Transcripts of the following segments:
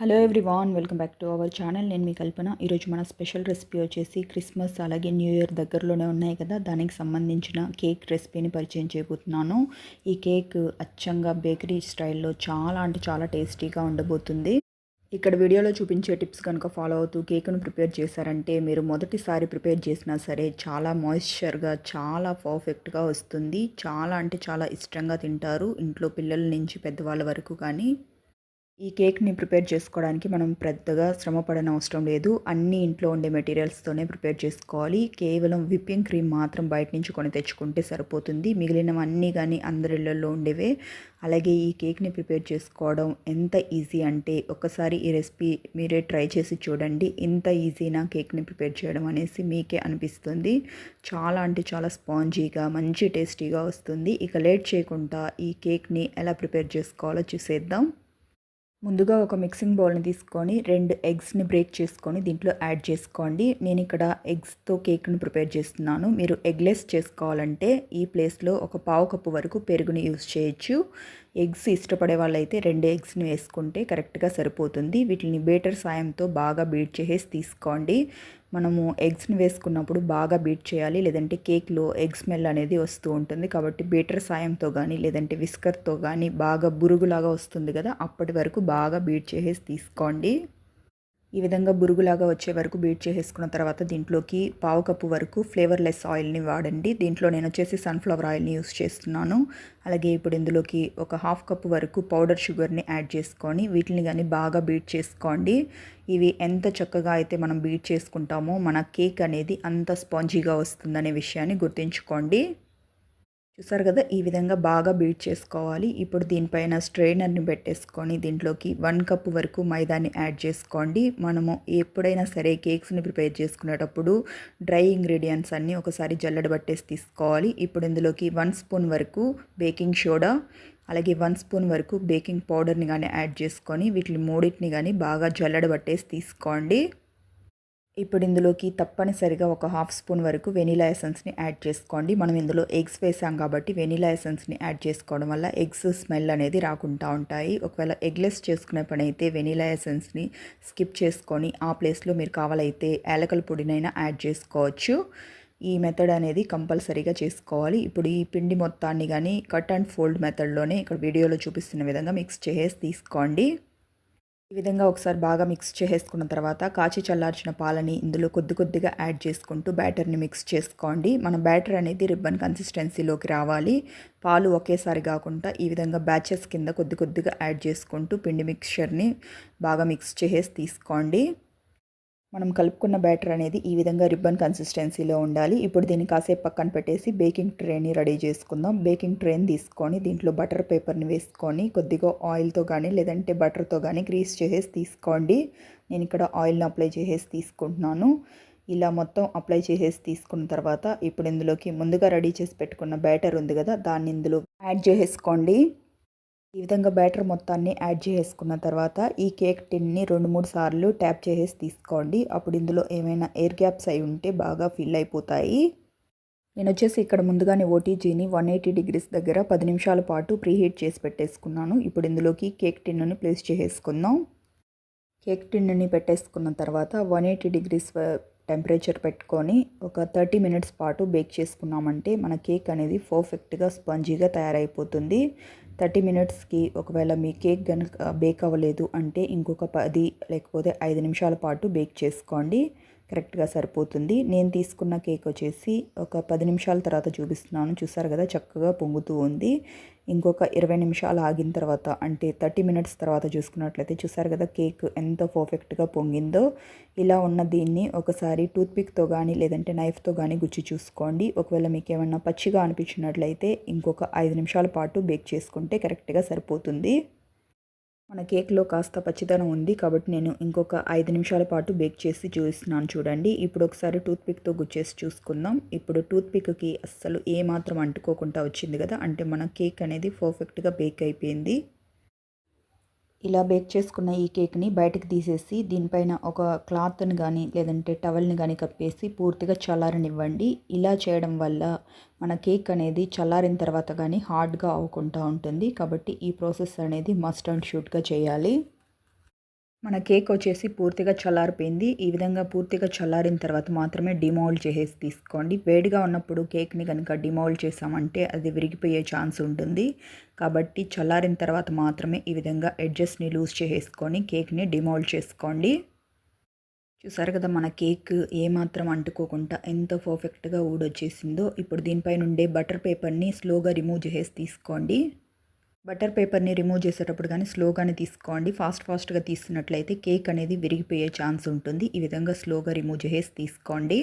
Hello everyone welcome back to our channel. నేను మీ కల్పన. ఈరోజు మన స్పెషల్ రెసిపీ వచ్చేసి క్రిస్మస్ అలాగే న్యూ ఇయర్ దగ్గరలోనే ఉన్నాయి కదా. దానికి సంబంధించిన కేక్ రెసిపీని పరిచయం చేయబోతున్నాను. ఈ కేక్ అచ్చంగా బేకరీ స్టైల్లో చాలా అంటే చాలా టేస్టీగా ఉండబోతుంది. ఇక్కడ వీడియోలో చూపించే టిప్స్ కనుక ఫాలో అవుతూ కేక్ను ప్రిపేర్ చేశారంటే మీరు మొదటిసారి ప్రిపేర్ చేసినా సరే చాలా మాయిశ్చర్గా చాలా పర్ఫెక్ట్గా వస్తుంది. చాలా అంటే చాలా ఇష్టంగా తింటారు. ఇంట్లో పిల్లల నుంచి పెద్దవాళ్ళ వరకు కానీ ఈ కేక్ని ప్రిపేర్ చేసుకోవడానికి మనం పెద్దగా శ్రమ పడని అవసరం లేదు. అన్ని ఇంట్లో ఉండే మెటీరియల్స్తోనే ప్రిపేర్ చేసుకోవాలి. కేవలం విప్పింగ్ క్రీమ్ మాత్రం బయట నుంచి కొని తెచ్చుకుంటే సరిపోతుంది. మిగిలినవన్నీ కానీ అందరిళ్ళల్లో ఉండేవే. అలాగే ఈ కేక్ని ప్రిపేర్ చేసుకోవడం ఎంత ఈజీ అంటే ఒకసారి ఈ రెసిపీ మీరే ట్రై చేసి చూడండి. ఇంత ఈజీనా కేక్ని ప్రిపేర్ చేయడం అనేసి మీకే అనిపిస్తుంది. చాలా అంటే చాలా స్పాంజీగా మంచి టేస్టీగా వస్తుంది. ఇక లేట్ చేయకుండా ఈ కేక్ని ఎలా ప్రిపేర్ చేసుకోవాలో చూసేద్దాం. ముందుగా ఒక మిక్సింగ్ బౌల్ని తీసుకొని రెండు ఎగ్స్ని బ్రేక్ చేసుకొని దీంట్లో యాడ్ చేసుకోండి. నేను ఇక్కడ ఎగ్స్తో కేక్ను ప్రిపేర్ చేస్తున్నాను. మీరు ఎగ్లెస్ చేసుకోవాలంటే ఈ ప్లేస్లో ఒక పావు కప్పు వరకు పెరుగుని యూస్ చేయొచ్చు. ఎగ్స్ ఇష్టపడే వాళ్ళైతే రెండు ఎగ్స్ని వేసుకుంటే కరెక్ట్గా సరిపోతుంది. వీటిని బేటర్ సాయంతో బాగా బీట్ చేసేసి తీసుకోండి. మనము ఎగ్స్ని వేసుకున్నప్పుడు బాగా బీట్ చేయాలి. లేదంటే కేక్లో ఎగ్ స్మెల్ అనేది వస్తూ ఉంటుంది. కాబట్టి బీటర్ సాయంతో కానీ లేదంటే విస్కర్తో కానీ బాగా బురుగులాగా వస్తుంది కదా అప్పటి వరకు బాగా బీట్ చేసేసి తీసుకోండి. ఈ విధంగా బురుగులాగా వచ్చే వరకు బీట్ చేసేసుకున్న తర్వాత దీంట్లోకి పావు కప్పు వరకు ఫ్లేవర్లెస్ ఆయిల్ని వాడండి. దీంట్లో నేను వచ్చేసి సన్ఫ్లవర్ ఆయిల్ని యూస్ చేస్తున్నాను. అలాగే ఇప్పుడు ఇందులోకి ఒక హాఫ్ కప్పు వరకు పౌడర్ షుగర్ని యాడ్ చేసుకొని వీటిని కానీ బాగా బీట్ చేసుకోండి. ఇవి ఎంత చక్కగా అయితే మనం బీట్ చేసుకుంటామో మన కేక్ అనేది అంత స్పాంజీగా వస్తుందనే విషయాన్ని గుర్తుంచుకోండి. చూసారు కదా? ఈ విధంగా బాగా బీట్ చేసుకోవాలి. ఇప్పుడు దీనిపైన స్ట్రెయినర్ని పెట్టేసుకొని దీంట్లోకి వన్ కప్ వరకు మైదాన్ని యాడ్ చేసుకోండి. మనము ఎప్పుడైనా సరే కేక్స్ని ప్రిపేర్ చేసుకునేటప్పుడు డ్రై ఇంగ్రీడియంట్స్ అన్నీ ఒకసారి జల్లెడ పట్టేసి తీసుకోవాలి. ఇప్పుడు ఇందులోకి వన్ స్పూన్ వరకు బేకింగ్ సోడా అలాగే వన్ స్పూన్ వరకు బేకింగ్ పౌడర్ని కానీ యాడ్ చేసుకొని వీటిని మూడింటిని కానీ బాగా జల్లెడ పట్టేసి తీసుకోండి. ఇప్పుడు ఇందులోకి తప్పనిసరిగా ఒక హాఫ్ స్పూన్ వరకు వెనీలా ఎసెన్స్ని యాడ్ చేసుకోండి. మనం ఇందులో ఎగ్స్ వేసాం కాబట్టి వెనీలా ఎసెన్స్ని యాడ్ చేసుకోవడం వల్ల ఎగ్స్ స్మెల్ అనేది రాకుండా ఉంటాయి. ఒకవేళ ఎగ్లెస్ చేసుకునే పని అయితే వెనీలా ఎసెన్స్ని స్కిప్ చేసుకొని ఆ ప్లేస్లో మీరు కావాలైతే యాలకల పొడినైనా యాడ్ చేసుకోవచ్చు. ఈ మెథడ్ అనేది కంపల్సరీగా చేసుకోవాలి. ఇప్పుడు ఈ పిండి మొత్తాన్ని కానీ కట్ అండ్ ఫోల్డ్ మెథడ్లోనే ఇక్కడ వీడియోలో చూపిస్తున్న విధంగా మిక్స్ చేసి తీసుకోండి. ఈ విధంగా ఒకసారి బాగా మిక్స్ చేసేసుకున్న తర్వాత కాచి చల్లార్చిన పాలని ఇందులో కొద్ది కొద్దిగా యాడ్ చేసుకుంటూ బ్యాటర్ని మిక్స్ చేసుకోండి. మన బ్యాటర్ అనేది రిబ్బన్ కన్సిస్టెన్సీలోకి రావాలి. పాలు ఒకేసారి కాకుండా ఈ విధంగా బ్యాచెస్ కింద కొద్ది కొద్దిగా యాడ్ చేసుకుంటూ పిండి మిక్చర్ని బాగా మిక్స్ చేసేసి తీసుకోండి. మనం కలుపుకున్న బ్యాటర్ అనేది ఈ విధంగా రిబ్బన్ కన్సిస్టెన్సీలో ఉండాలి. ఇప్పుడు దీన్ని కాసేపు పక్కన పెట్టేసి బేకింగ్ ట్రేని రెడీ చేసుకుందాం. బేకింగ్ ట్రేని తీసుకొని దీంట్లో బటర్ పేపర్ని వేసుకొని కొద్దిగా ఆయిల్తో కానీ లేదంటే బటర్తో కానీ గ్రీస్ చేసేసి తీసుకోండి. నేను ఇక్కడ ఆయిల్ని అప్లై చేసేసి తీసుకుంటున్నాను. ఇలా మొత్తం అప్లై చేసేసి తీసుకున్న తర్వాత ఇప్పుడు ఇందులోకి ముందుగా రెడీ చేసి పెట్టుకున్న బ్యాటర్ ఉంది కదా దాన్ని ఇందులో యాడ్ చేసేసుకోండి. ఈ విధంగా బ్యాటర్ మొత్తాన్ని యాడ్ చేసుకున్న తర్వాత ఈ కేక్ టిన్ని రెండు మూడు సార్లు ట్యాప్ చేసేసి తీసుకోండి. అప్పుడు ఇందులో ఏమైనా ఎయిర్ గ్యాప్స్ అయి ఉంటే బాగా ఫిల్ అయిపోతాయి. నేను వచ్చేసి ఇక్కడ ముందుగానే ఓటీజీని వన్ ఎయిటీ డిగ్రీస్ దగ్గర పది నిమిషాల పాటు ప్రీహీట్ చేసి పెట్టేసుకున్నాను. ఇప్పుడు ఇందులోకి కేక్ టిన్నుని ప్లేస్ చేసేసుకుందాం. కేక్ టిన్నుని పెట్టేసుకున్న తర్వాత వన్ ఎయిటీ డిగ్రీస్ టెంపరేచర్ పెట్టుకొని ఒక థర్టీ మినిట్స్ పాటు బేక్ చేసుకున్నామంటే మన కేక్ అనేది పర్ఫెక్ట్గా స్పంజీగా తయారైపోతుంది. థర్టీ మినిట్స్కి ఒకవేళ మీ కేక్ కనుక బేక్ అవ్వలేదు అంటే ఇంకొక పది లేకపోతే ఐదు నిమిషాల పాటు బేక్ చేసుకోండి. కరెక్ట్గా సరిపోతుంది. నేను తీసుకున్న కేక్ వచ్చేసి ఒక పది నిమిషాల తర్వాత చూపిస్తున్నాను. చూసారు కదా చక్కగా పొంగుతూ ఉంది. ఇంకొక ఇరవై నిమిషాలు ఆగిన తర్వాత అంటే థర్టీ మినిట్స్ తర్వాత చూసుకున్నట్లయితే చూసారు కదా కేక్ ఎంత పర్ఫెక్ట్గా పొంగిందో. ఇలా ఉన్న దీన్ని ఒకసారి టూత్పిక్తో కానీ లేదంటే నైఫ్తో కానీ గుచ్చి చూసుకోండి. ఒకవేళ మీకు ఏమన్నా పచ్చిగా అనిపించినట్లయితే ఇంకొక ఐదు నిమిషాల పాటు బేక్ చేసుకుంటే కరెక్ట్గా సరిపోతుంది. మన కేక్లో కాస్త పచ్చిదనం ఉంది కాబట్టి నేను ఇంకొక ఐదు నిమిషాల పాటు బేక్ చేసి చూస్తున్నాను చూడండి. ఇప్పుడు ఒకసారి టూత్పిక్తో గుచ్చేసి చూసుకుందాం. ఇప్పుడు టూత్పిక్కి అస్సలు ఏమాత్రం అంటుకోకుండా వచ్చింది కదా అంటే మన కేక్ అనేది పర్ఫెక్ట్గా బేక్ అయిపోయింది. ఇలా బేక్ చేసుకున్న ఈ కేక్ని బయటకు తీసేసి దీనిపైన ఒక క్లాత్ని కానీ లేదంటే టవల్ని కానీ కప్పేసి పూర్తిగా చల్లారనివ్వండి. ఇలా చేయడం వల్ల మన కేక్ అనేది చల్లారిన తర్వాత కానీ హార్డ్గా అవ్వకుండా ఉంటుంది. కాబట్టి ఈ ప్రాసెస్ అనేది మస్ట్ అండ్ షూట్గా చేయాలి. మన కేక్ వచ్చేసి పూర్తిగా చల్లారిపోయింది. ఈ విధంగా పూర్తిగా చల్లారిన తర్వాత మాత్రమే డిమౌల్డ్ చేసేసి తీసుకోండి. వేడిగా ఉన్నప్పుడు కేక్ని కనుక డిమౌల్డ్ చేసామంటే అది విరిగిపోయే ఛాన్స్ ఉంటుంది. కాబట్టి చల్లారిన తర్వాత మాత్రమే ఈ విధంగా ఎడ్జస్ట్ని లూజ్ చేసేసుకొని కేక్ని డిమౌల్డ్ చేసుకోండి. చూసారు కదా మన కేక్ ఏమాత్రం అంటుకోకుండా ఎంత పర్ఫెక్ట్గా ఊడొచ్చేసిందో. ఇప్పుడు దీనిపై నుండే బటర్ పేపర్ని స్లోగా రిమూవ్ చేసేసి తీసుకోండి. బటర్ పేపర్ని రిమూవ్ చేసేటప్పుడు కానీ స్లోగానే తీసుకోండి. ఫాస్ట్ ఫాస్ట్గా తీస్తున్నట్లయితే కేక్ అనేది విరిగిపోయే ఛాన్స్ ఉంటుంది. ఈ విధంగా స్లోగా రిమూవ్ చేసి తీసుకోండి.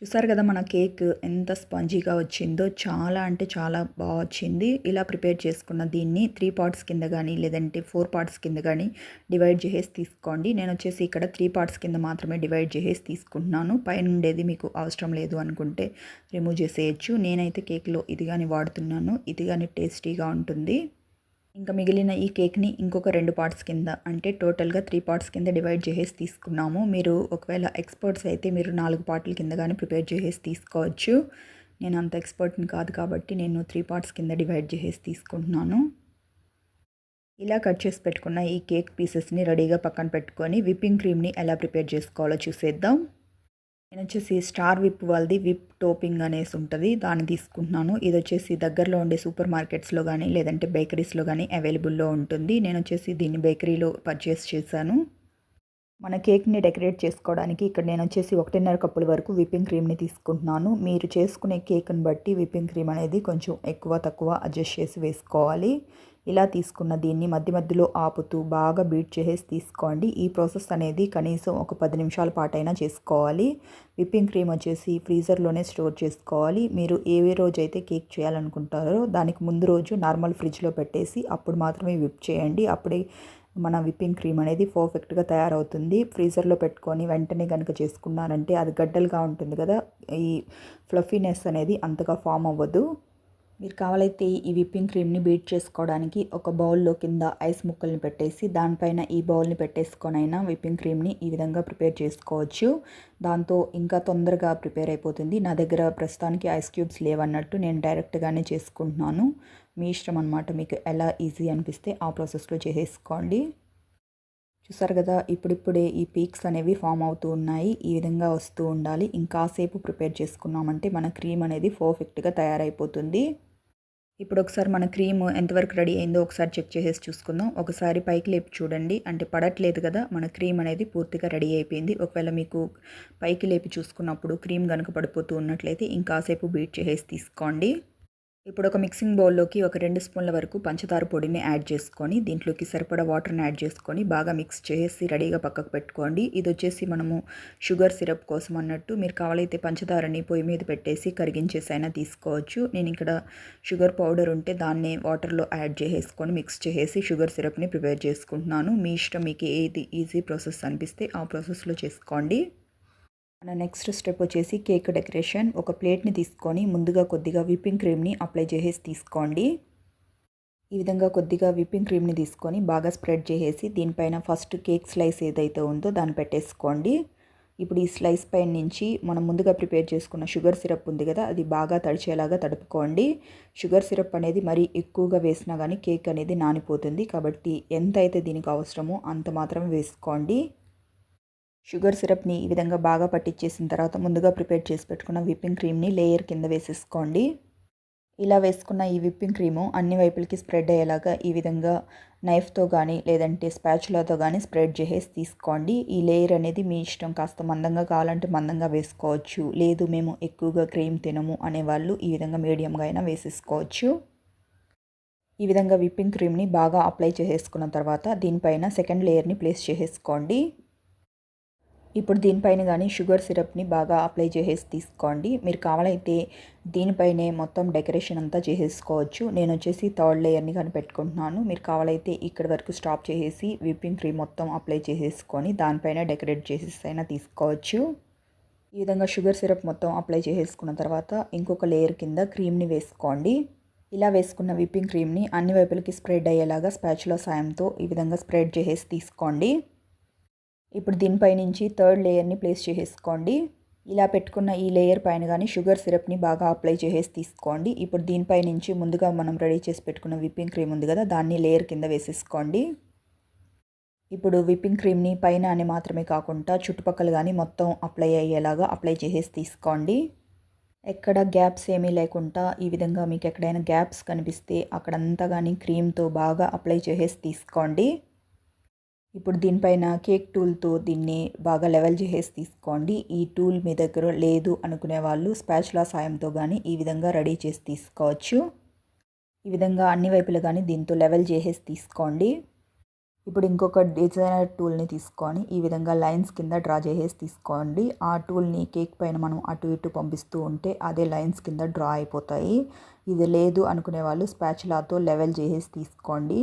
చూసారు కదా మన కేక్ ఎంత స్పంజీగా వచ్చిందో చాలా అంటే చాలా బాగా వచ్చింది. ఇలా ప్రిపేర్ చేసుకున్న దీన్ని త్రీ పార్ట్స్ కింద కానీ లేదంటే ఫోర్ పార్ట్స్ కింద కానీ డివైడ్ చేసేసి తీసుకోండి. నేను వచ్చేసి ఇక్కడ త్రీ పార్ట్స్ కింద మాత్రమే డివైడ్ చేసేసి తీసుకుంటున్నాను. పైన ఉండేది మీకు అవసరం లేదు అనుకుంటే రిమూవ్ చేసేయచ్చు. నేనైతే కేక్లో ఇది కానీ వాడుతున్నాను. ఇది కానీ టేస్టీగా ఉంటుంది. ఇంకా మిగిలిన ఈ కేక్ని ఇంకొక రెండు పార్ట్స్ కింద అంటే టోటల్గా త్రీ పార్ట్స్ కింద డివైడ్ చేసేసి తీసుకున్నాము. మీరు ఒకవేళ ఎక్స్పర్ట్స్ అయితే మీరు నాలుగు పార్ట్ల కింద కానీ ప్రిపేర్ చేసేసి తీసుకోవచ్చు. నేను అంత ఎక్స్పర్ట్ని కాదు కాబట్టి నేను త్రీ పార్ట్స్ కింద డివైడ్ చేసేసి తీసుకుంటున్నాను. ఇలా కట్ చేసి పెట్టుకున్న ఈ కేక్ పీసెస్ని రెడీగా పక్కన పెట్టుకొని విప్పింగ్ క్రీమ్ని ఎలా ప్రిపేర్ చేసుకోవాలో చూసేద్దాం. నేను వచ్చేసి స్టార్ విప్ వాళ్ళది విప్ టోపింగ్ అనేసి ఉంటుంది దాన్ని తీసుకుంటున్నాను. ఇది వచ్చేసి దగ్గరలో ఉండే సూపర్ మార్కెట్స్లో కానీ లేదంటే బేకరీస్లో కానీ అవైలబుల్లో ఉంటుంది. నేను వచ్చేసి దీన్ని బేకరీలో పర్చేస్ చేశాను. మన కేక్ని డెకరేట్ చేసుకోవడానికి ఇక్కడ నేను వచ్చేసి ఒకటిన్నర కప్పుల వరకు విప్పింగ్ క్రీమ్ని తీసుకుంటున్నాను. మీరు చేసుకునే కేక్ని బట్టి విప్పింగ్ క్రీమ్ అనేది కొంచెం ఎక్కువ తక్కువ అడ్జస్ట్ చేసి వేసుకోవాలి. ఇలా తీసుకున్న దీన్ని మధ్య మధ్యలో ఆపుతూ బాగా బీట్ చేసేసి తీసుకోండి. ఈ ప్రాసెస్ అనేది కనీసం ఒక పది నిమిషాల పాటైనా చేసుకోవాలి. విప్పింగ్ క్రీమ్ వచ్చేసి ఫ్రీజర్లోనే స్టోర్ చేసుకోవాలి. మీరు ఏ రోజు అయితే కేక్ చేయాలనుకుంటారో దానికి ముందు రోజు నార్మల్ ఫ్రిడ్జ్లో పెట్టేసి అప్పుడు మాత్రమే విప్ చేయండి. అప్పుడే మన విప్పింగ్ క్రీమ్ అనేది పర్ఫెక్ట్గా తయారవుతుంది. ఫ్రీజర్లో పెట్టుకొని వెంటనే కనుక చేసుకున్నారంటే అది గడ్డలుగా ఉంటుంది కదా ఈ ఫ్లఫీనెస్ అనేది అంతగా ఫామ్ అవ్వదు. మీరు కావాలైతే ఈ విప్పింగ్ క్రీమ్ని బీట్ చేసుకోవడానికి ఒక బౌల్లో కింద ఐస్ ముక్కల్ని పెట్టేసి దానిపైన ఈ బౌల్ని పెట్టేసుకొని అయినా విప్పింగ్ క్రీమ్ని ఈ విధంగా ప్రిపేర్ చేసుకోవచ్చు. దాంతో ఇంకా తొందరగా ప్రిపేర్ అయిపోతుంది. నా దగ్గర ప్రస్తుతానికి ఐస్ క్యూబ్స్ లేవన్నట్టు నేను డైరెక్ట్గానే చేసుకుంటున్నాను. మీ ఇష్టం అనమాట మీకు ఎలా ఈజీ అనిపిస్తే ఆ ప్రాసెస్లో చేసేసుకోండి. చూసారు కదా ఇప్పుడిప్పుడే ఈ పీక్స్ అనేవి ఫామ్ అవుతూ ఉన్నాయి. ఈ విధంగా వస్తూ ఉండాలి. ఇంకాసేపు ప్రిపేర్ చేసుకున్నామంటే మన క్రీమ్ అనేది పర్ఫెక్ట్గా తయారైపోతుంది. ఇప్పుడు ఒకసారి మన క్రీమ్ ఎంతవరకు రెడీ అయిందో ఒకసారి చెక్ చేసేసి చూసుకుందాం. ఒకసారి పైకి లేపి చూడండి. అంటే పడట్లేదు కదా మన క్రీమ్ అనేది పూర్తిగా రెడీ అయిపోయింది. ఒకవేళ మీకు పైకి లేపి చూసుకున్నప్పుడు క్రీమ్ కనుక పడిపోతూ ఉన్నట్లయితే ఇంకాసేపు బీట్ చేసేసి తీసుకోండి. ఇప్పుడు ఒక మిక్సింగ్ బౌల్లోకి ఒక రెండు స్పూన్ల వరకు పంచదార పొడిని యాడ్ చేసుకొని దీంట్లోకి సరిపడా వాటర్ని యాడ్ చేసుకొని బాగా మిక్స్ చేసి రెడీగా పక్కకు పెట్టుకోండి. ఇది వచ్చేసి మనము షుగర్ సిరప్ కోసం అన్నట్టు మీరు కావాలైతే పంచదారని పొయ్యి మీద పెట్టేసి కరిగించేసి అయినా తీసుకోవచ్చు. నేను ఇక్కడ షుగర్ పౌడర్ ఉంటే దాన్ని వాటర్లో యాడ్ చేసేసుకొని మిక్స్ చేసేసి షుగర్ సిరప్ని ప్రిపేర్ చేసుకుంటున్నాను. మీ ఇష్టం మీకు ఏది ఈజీ ప్రాసెస్ అనిపిస్తే ఆ ప్రాసెస్లో చేసుకోండి. మన నెక్స్ట్ స్టెప్ వచ్చేసి కేక్ డెకరేషన్ ఒక ప్లేట్ని తీసుకొని ముందుగా కొద్దిగా విప్పింగ్ క్రీమ్ని అప్లై చేసేసి తీసుకోండి. ఈ విధంగా కొద్దిగా విప్పింగ్ క్రీమ్ని తీసుకొని బాగా స్ప్రెడ్ చేసేసి దీనిపైన ఫస్ట్ కేక్ స్లైస్ ఏదైతే ఉందో దాన్ని పెట్టేసుకోండి. ఇప్పుడు ఈ స్లైస్ పైన నుంచి మనం ముందుగా ప్రిపేర్ చేసుకున్న షుగర్ సిరప్ ఉంది కదా అది బాగా తడిచేలాగా తడుపుకోండి. షుగర్ సిరప్ అనేది మరీ ఎక్కువగా వేసినా కానీ కేక్ అనేది నానిపోతుంది కాబట్టి ఎంత అయితే దీనికి అవసరమో అంత మాత్రమే వేసుకోండి. షుగర్ సిరప్ని ఈ విధంగా బాగా పట్టించేసిన తర్వాత ముందుగా ప్రిపేర్ చేసి పెట్టుకున్న విప్పింగ్ క్రీమ్ని లేయర్ కింద వేసేసుకోండి. ఇలా వేసుకున్న ఈ విప్పింగ్ క్రీము అన్ని వైపులకి స్ప్రెడ్ అయ్యేలాగా ఈ విధంగా నైఫ్తో కానీ లేదంటే స్పాచులాతో కానీ స్ప్రెడ్ చేసేసి తీసుకోండి. ఈ లేయర్ అనేది మీ ఇష్టం కాస్త మందంగా కావాలంటే మందంగా వేసుకోవచ్చు. లేదు మేము ఎక్కువగా క్రీమ్ తినము అనేవాళ్ళు ఈ విధంగా మీడియంగా అయినా వేసేసుకోవచ్చు. ఈ విధంగా విప్పింగ్ క్రీమ్ని బాగా అప్లై చేసేసుకున్న తర్వాత దీనిపైన సెకండ్ లేయర్ని ప్లేస్ చేసేసుకోండి. ఇప్పుడు దీనిపైన కానీ షుగర్ సిరప్ని బాగా అప్లై చేసేసి తీసుకోండి. మీరు కావాలైతే దీనిపైనే మొత్తం డెకరేషన్ అంతా చేసేసుకోవచ్చు. నేను వచ్చేసి థర్డ్ లేయర్ని కానీ పెట్టుకుంటున్నాను మీరు కావాలైతే ఇక్కడ వరకు స్టాప్ చేసేసి విప్పింగ్ క్రీమ్ మొత్తం అప్లై చేసేసుకొని దానిపైన డెకరేట్ చేసేసి అయినా తీసుకోవచ్చు. ఈ విధంగా షుగర్ సిరప్ మొత్తం అప్లై చేసేసుకున్న తర్వాత ఇంకొక లేయర్ కింద క్రీమ్ని వేసుకోండి. ఇలా వేసుకున్న విప్పింగ్ క్రీమ్ని అన్ని వైపులకి స్ప్రెడ్ అయ్యేలాగా స్పాచుల సాయంతో ఈ విధంగా స్ప్రెడ్ చేసేసి తీసుకోండి. ఇప్పుడు దీనిపై నుంచి థర్డ్ లేయర్ని ప్లేస్ చేసేసుకోండి. ఇలా పెట్టుకున్న ఈ లేయర్ పైన కానీ షుగర్ సిరప్ని బాగా అప్లై చేసేసి తీసుకోండి. ఇప్పుడు దీనిపై నుంచి ముందుగా మనం రెడీ చేసి పెట్టుకున్న విప్పింగ్ క్రీమ్ ఉంది కదా దాన్ని లేయర్ కింద వేసేసుకోండి. ఇప్పుడు విప్పింగ్ క్రీమ్ని పైన అని మాత్రమే కాకుండా చుట్టుపక్కల కానీ మొత్తం అప్లై అయ్యేలాగా అప్లై చేసేసి తీసుకోండి. ఎక్కడ గ్యాప్స్ ఏమీ లేకుండా ఈ విధంగా మీకు ఎక్కడైనా గ్యాప్స్ కనిపిస్తే అక్కడంతా కానీ క్రీమ్తో బాగా అప్లై చేసేసి తీసుకోండి. ఇప్పుడు దీనిపైన కేక్ టూల్తో దీన్ని బాగా లెవెల్ చేసేసి తీసుకోండి. ఈ టూల్ మీ దగ్గర లేదు అనుకునే వాళ్ళు స్పాచులా సాయంతో కానీ ఈ విధంగా రెడీ చేసి తీసుకోవచ్చు. ఈ విధంగా అన్ని వైపులు కానీ దీంతో లెవెల్ చేసేసి తీసుకోండి. ఇప్పుడు ఇంకొక డిజైనర్ టూల్ని తీసుకొని ఈ విధంగా లైన్స్ కింద డ్రా చేసేసి తీసుకోండి. ఆ టూల్ని కేక్ పైన మనం అటు ఇటు పంపిస్తూ ఉంటే అదే లైన్స్ కింద డ్రా అయిపోతాయి. ఇది లేదు అనుకునే వాళ్ళు స్పాచులాతో లెవెల్ చేసేసి తీసుకోండి.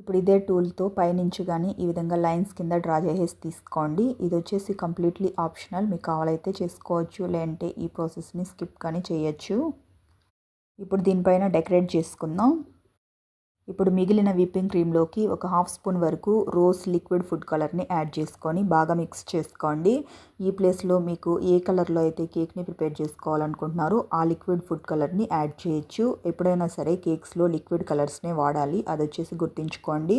ఇప్పుడు ఇదే టూల్తో పైనుంచి కానీ ఈ విధంగా లైన్స్ కింద డ్రా చేసేసి తీసుకోండి. ఇది వచ్చేసి కంప్లీట్లీ ఆప్షనల్. మీకు కావాలైతే చేసుకోవచ్చు లేదంటే ఈ ప్రాసెస్ని స్కిప్ కానీ చేయొచ్చు. ఇప్పుడు దీనిపైన డెకరేట్ చేసుకుందాం. ఇప్పుడు మిగిలిన విప్పింగ్ క్రీమ్లోకి ఒక హాఫ్ స్పూన్ వరకు రోజ్ లిక్విడ్ ఫుడ్ కలర్ని యాడ్ చేసుకొని బాగా మిక్స్ చేసుకోండి. ఈ ప్లేస్లో మీకు ఏ కలర్లో అయితే కేక్ని ప్రిపేర్ చేసుకోవాలనుకుంటున్నారో ఆ లిక్విడ్ ఫుడ్ కలర్ని యాడ్ చేయొచ్చు. ఎప్పుడైనా సరే కేక్స్లో లిక్విడ్ కలర్స్నే వాడాలి. అది వచ్చేసి గుర్తుంచుకోండి.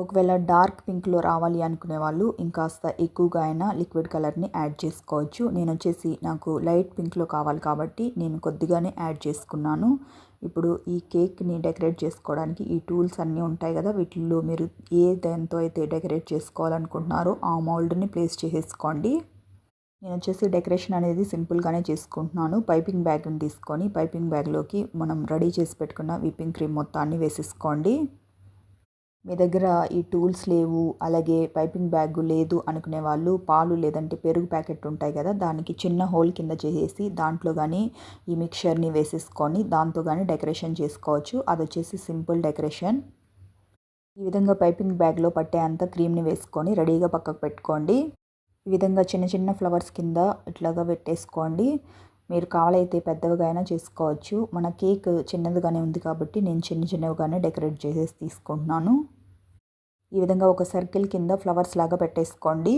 ఒకవేళ డార్క్ పింక్లో రావాలి అనుకునే వాళ్ళు ఇంకాస్త ఎక్కువగా అయినా లిక్విడ్ కలర్ని యాడ్ చేసుకోవచ్చు. నేను వచ్చేసి నాకు లైట్ పింక్లో కావాలి కాబట్టి నేను కొద్దిగానే యాడ్ చేసుకున్నాను. ఇప్పుడు ఈ కేక్ని డెకరేట్ చేసుకోవడానికి ఈ టూల్స్ అన్నీ ఉంటాయి కదా వీటిల్లో మీరు ఏ దాంతో అయితే డెకరేట్ చేసుకోవాలనుకుంటున్నారో ఆ మౌల్డ్ని ప్లేస్ చేసేసుకోండి. నేను వచ్చేసి డెకరేషన్ అనేది సింపుల్గానే చేసుకుంటున్నాను. పైపింగ్ బ్యాగ్ని తీసుకొని పైపింగ్ బ్యాగ్లోకి మనం రెడీ చేసి పెట్టుకున్న విప్పింగ్ క్రీమ్ మొత్తాన్ని వేసేసుకోండి. మీ దగ్గర ఈ టూల్స్ లేవు అలాగే పైపింగ్ బ్యాగ్ లేదు అనుకునే వాళ్ళు పాలు లేదంటే పెరుగు ప్యాకెట్ ఉంటాయి కదా దానికి చిన్న హోల్ కింద చేసేసి దాంట్లో కానీ ఈ మిక్చర్ని వేసేసుకొని దాంతో కానీ డెకరేషన్ చేసుకోవచ్చు. అది వచ్చేసి సింపుల్ డెకరేషన్. ఈ విధంగా పైపింగ్ బ్యాగ్లో పట్టే అంత క్రీమ్ని వేసుకొని రెడీగా పక్కకు పెట్టుకోండి. ఈ విధంగా చిన్న చిన్న ఫ్లవర్స్ కింద ఇట్లాగా పెట్టేసుకోండి. మీరు కావాలైతే పెద్దవిగా అయినా చేసుకోవచ్చు. మన కేక్ చిన్నదిగానే ఉంది కాబట్టి నేను చిన్న చిన్నవిగానే డెకరేట్ చేసేసి తీసుకుంటున్నాను. ఈ విధంగా ఒక సర్కిల్ కింద ఫ్లవర్స్ లాగా పెట్టేసుకోండి.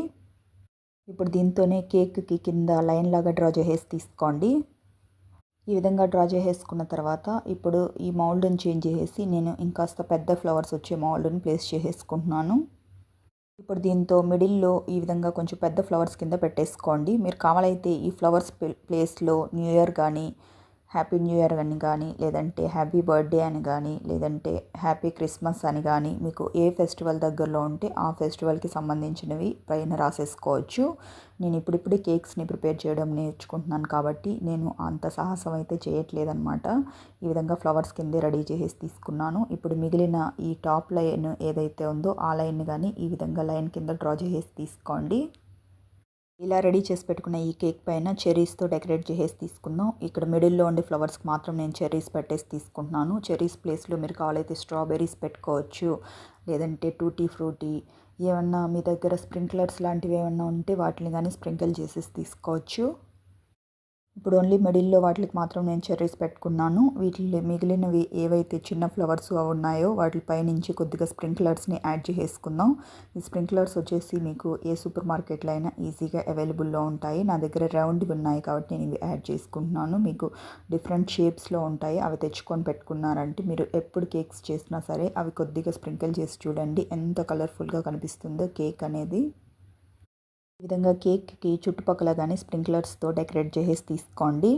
ఇప్పుడు దీంతోనే కేక్కి కింద లైన్ లాగా డ్రా చేసేసి తీసుకోండి. ఈ విధంగా డ్రా చేసేసుకున్న తర్వాత ఇప్పుడు ఈ మౌల్డ్ని చేంజ్ చేసేసి నేను ఇంకాస్త పెద్ద ఫ్లవర్స్ వచ్చే మౌల్డ్ని ప్లేస్ చేసేసుకుంటున్నాను. ఇప్పుడు దీంతో మిడిల్లో ఈ విధంగా కొంచెం పెద్ద ఫ్లవర్స్ కింద పెట్టేసుకోండి. మీరు కావాలైతే ఈ ఫ్లవర్స్ ప్లేస్లో న్యూ ఇయర్ కానీ హ్యాపీ న్యూ ఇయర్ అని కానీ లేదంటే హ్యాపీ బర్త్డే అని కానీ లేదంటే హ్యాపీ క్రిస్మస్ అని కానీ మీకు ఏ ఫెస్టివల్ దగ్గరలో ఉంటే ఆ ఫెస్టివల్కి సంబంధించినవి పైన రాసేసుకోవచ్చు. నేను ఇప్పుడిప్పుడే కేక్స్ని ప్రిపేర్ చేయడం నేర్చుకుంటున్నాను కాబట్టి నేను అంత సాహసం అయితే చేయట్లేదన్నమాట. ఈ విధంగా ఫ్లవర్స్ కిందే రెడీ చేసేసి తీసుకున్నాను. ఇప్పుడు మిగిలిన ఈ టాప్ లైన్ ఏదైతే ఉందో ఆ లైన్ కానీ ఈ విధంగా లైన్ కింద డ్రా చేసేసి తీసుకోండి. ఇలా రెడీ చేసి పెట్టుకున్న ఈ కేక్ పైన చెర్రీస్తో డెకరేట్ చేసేసి తీసుకుందాం. ఇక్కడ మిడిల్లో ఉండే ఫ్లవర్స్కి మాత్రం నేను చెర్రీస్ పెట్టేసి తీసుకుంటున్నాను. చెర్రీస్ ప్లేస్లో మీరు కావాలైతే స్ట్రాబెర్రీస్ పెట్టుకోవచ్చు. లేదంటే టూటీ ఫ్రూటీ ఏమన్నా మీ దగ్గర స్ప్రింక్లర్స్ లాంటివి ఏమన్నా ఉంటే వాటిని కానీ స్ప్రింకిల్ చేసేసి తీసుకోవచ్చు. ఇప్పుడు ఓన్లీ మిడిల్లో వాటికి మాత్రం నేను చెర్రీస్ పెట్టుకున్నాను. వీటిలో మిగిలినవి ఏవైతే చిన్న ఫ్లవర్స్ ఉన్నాయో వాటిపై నుంచి కొద్దిగా స్ప్రింక్లర్స్ని యాడ్ చేసుకుందాం ఈ స్ప్రింక్లర్స్ వచ్చేసి మీకు ఏ సూపర్ మార్కెట్లో అయినా ఈజీగా అవైలబుల్లో ఉంటాయి. నా దగ్గర రౌండ్వి ఉన్నాయి కాబట్టి నేను ఇవి యాడ్ చేసుకుంటున్నాను. మీకు డిఫరెంట్ షేప్స్లో ఉంటాయి. అవి తెచ్చుకొని పెట్టుకున్నారంటే మీరు ఎప్పుడు కేక్స్ చేసినా సరే అవి కొద్దిగా స్ప్రింకిల్ చేసి చూడండి. ఎంత కలర్ఫుల్గా కనిపిస్తుందో కేక్ అనేది. ఈ విధంగా కేక్కి చుట్టుపక్కల కానీ స్ప్రింక్లర్స్తో డెకరేట్ చేసేసి తీసుకోండి.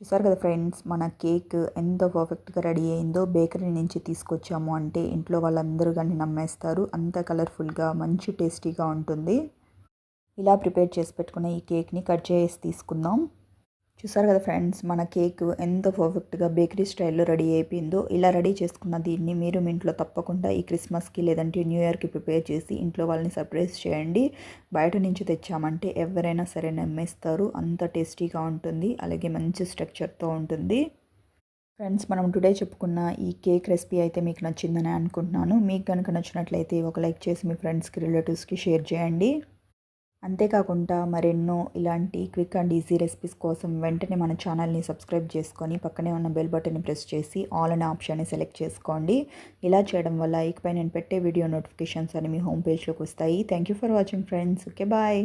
చూసారు కదా ఫ్రెండ్స్ మన కేక్ ఎంత పర్ఫెక్ట్గా రెడీ అయిందో బేకరీ నుంచి తీసుకొచ్చాము అంటే ఇంట్లో వాళ్ళందరూ కానీ నమ్మేస్తారు. అంత కలర్ఫుల్గా మంచి టేస్టీగా ఉంటుంది. ఇలా ప్రిపేర్ చేసి పెట్టుకున్న ఈ కేక్ని కట్ చేసి తీసుకుందాం. చూసారు కదా ఫ్రెండ్స్ మన కేక్ ఎంత పర్ఫెక్ట్గా బేకరీ స్టైల్లో రెడీ అయిపోయిందో ఇలా రెడీ చేసుకున్న దీన్ని మీరు మీ ఇంట్లో తప్పకుండా ఈ క్రిస్మస్కి లేదంటే న్యూ ఇయర్కి ప్రిపేర్ చేసి ఇంట్లో వాళ్ళని సర్ప్రైజ్ చేయండి. బయట నుంచి తెచ్చామంటే ఎవరైనా సరే నమ్మేస్తారు. అంత టేస్టీగా ఉంటుంది. అలాగే మంచి స్ట్రక్చర్తో ఉంటుంది. ఫ్రెండ్స్ మనం టుడే చెప్పుకున్న ఈ కేక్ రెసిపీ అయితే మీకు నచ్చిందని అనుకుంటున్నాను. మీకు కనుక నచ్చినట్లయితే ఒక లైక్ చేసి మీ ఫ్రెండ్స్కి రిలేటివ్స్కి షేర్ చేయండి. అంతేకాకుండా మరెన్నో ఇలాంటి క్విక్ అండ్ ఈజీ రెసిపీస్ కోసం వెంటనే మన ఛానల్ని సబ్స్క్రైబ్ చేసుకొని పక్కనే ఉన్న బెల్ బటన్ని ప్రెస్ చేసి ఆల్ అనే ఆప్షన్ని సెలెక్ట్ చేసుకోండి. ఇలా చేయడం వల్ల ఇకపై నేను పెట్టే వీడియో నోటిఫికేషన్స్ అని మీ హోమ్ పేజ్లోకి వస్తాయి. Thank you for watching friends. Okay bye.